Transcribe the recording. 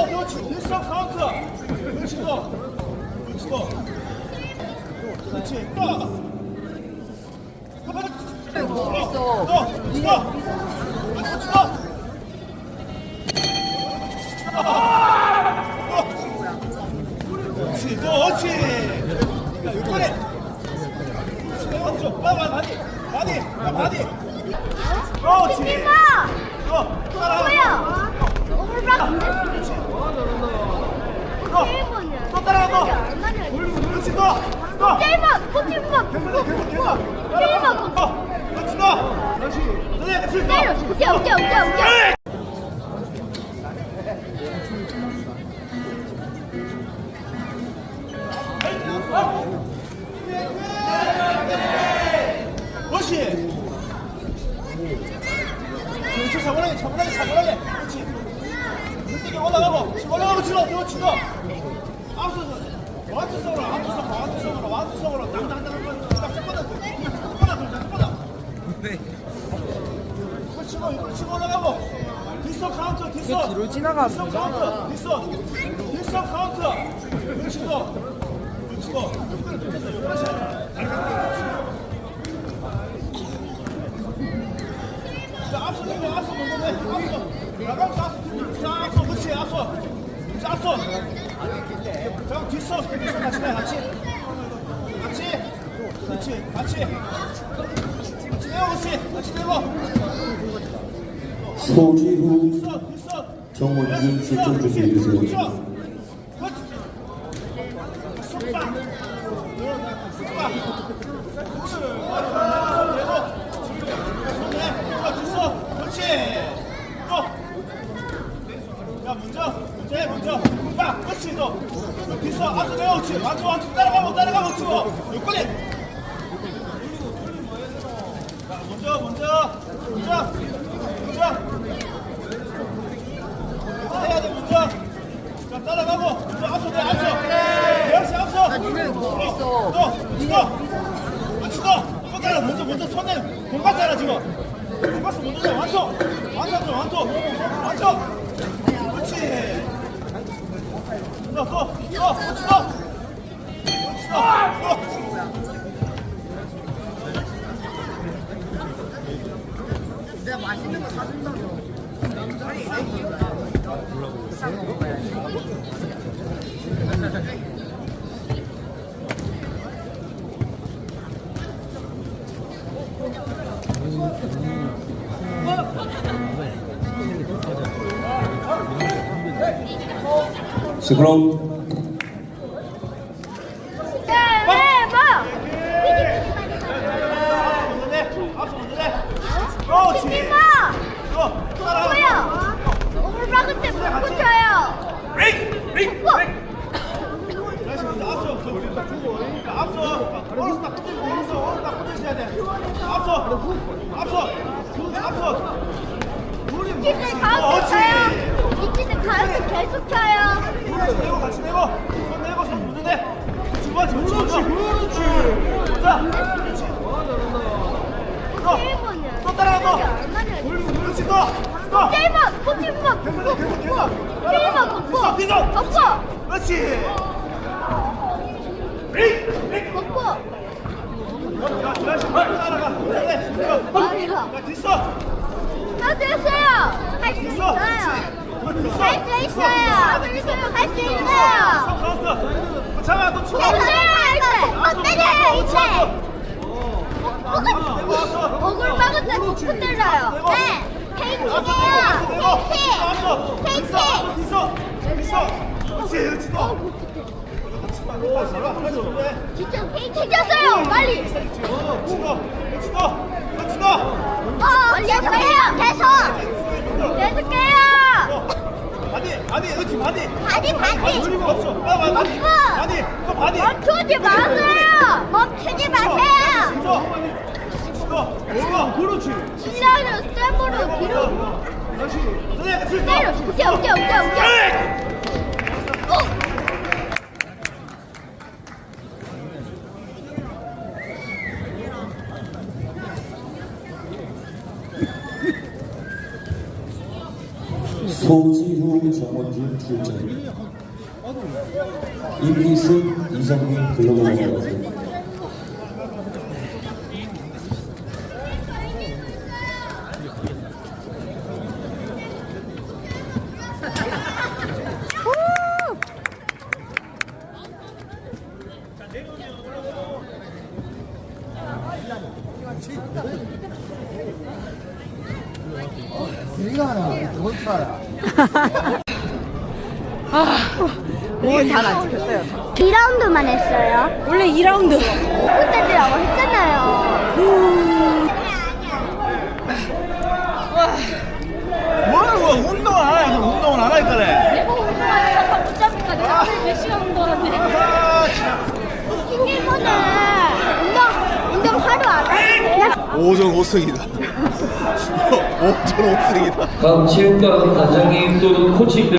더, 그렇지. 일성 카운터. 그렇지, 더. 그렇지, 더. 그렇지, 더. 모르겠어. 더, 그렇지, 더. 그렇지, 더. 그렇지, 그렇지. 야, 이번에. 왼쪽, 빨리, 많이, 많이, 많이. 그렇지. 팀아! 어, 따라가. 뭐야? 오르락 더. 게임이야. 또 따라가, 더. 얼마나 그렇지, 더. 더. 게임아! 코치마! 계속, 계속, 계속. 게임아! 더. 그렇지, 더. 그래, 그렇지, 때려! 더. 오케이 오케이 오케이 오케이 그렇지. 그렇지, 차분하게, 차분하게, 완투성, 완투성으로, 완투성으로, 당당 치고, 이걸 치고 올라가고. 뒷선 카운터, 뒷선. 뒤로 지나가, 뒷선. 카운터, 뒷선. 뒷선 카운터. 그렇지, 너. 그렇지. 자, 앞서 내고 앞서 먼저 내. 앞서. 나가면서 앞서. 자, 앞서. 그렇지, 앞서. 자, 앞서. 자, 뒷서. 뒷서 같이 내, 같이. 같이. 그렇지, 같이. 같이 내고, 그렇지. 같이 내고. 소지후 실점 주시 해주세요. 그렇죠. 그렇지. 속박. 속박. 있어. 또, 치고. 아, 치고. 또 따라, 먼저, 먼저 손에 공 받잖아, 지금. 공 받어, 먼저 내, 완성. 완성 좀, 완성. 완성. 그렇지. 또, 또, 또, 또, 치고. 또, 치고. 내가 맛있는 거 사준다고. 아니, 싸고 먹어 요 뭐? 먼저 앞서 앞서 우리 그러니까 앞서 어디 이치는 가운데 계속 켜요 내고 같이 내고 손 내고 손 먼저 내 주고 그렇지 그렇지 자 그렇지 게임이야. 또 따라가 또 그렇지 또 또 게임아! 코치마! 계속 계속 계속 게임아! 먹고! 뛰어 먹고! 그렇지 먹고! 자 지라시 따라가. 야 뒷서 다 됐어요! 할 수 뒷서 있어요! 그렇지 할 수 있어요! 할 수 있어요! 추가 됐어요! 할 때! 어, 때려요! 먹을 막을 때 먹고 때려요! 네! 페이킹이에요! 페이킹! 페이킹! 있어 있어 그렇지 그렇지 또 진짜 페이킹이었어요! 빨리! 치고 치고 치고 어! 계속해요! 계속! 계속해요! 바디 바디 그렇지 바디. 바디, 바디. 돌리고 없어. 바디. 없어. 바디 또 바디. 멈추지 마세요! 멈추지 마세요! 치고 치고 그렇지. 신랑을 쌤으로 뒤로. 다시. 그래 그렇지 때려! 오케이 오케이 오케 소지후 정원진 출전 임기승 이성민 글로벌 전문가 세 이게 잘안 찍혔어요. 2라운드만 했어요. 원래 2라운드. 그때들하고 했잖아요. 뭐라고 운동을 안 해? 운동을 안 하니까래. 붙잡니까 내가 오늘 몇 시간 운동하는데. 아, 진짜. 핑계보는 운동, 5전 5승이다. 5전 5승이다. 다음 체육관 단장님 또는 코치님들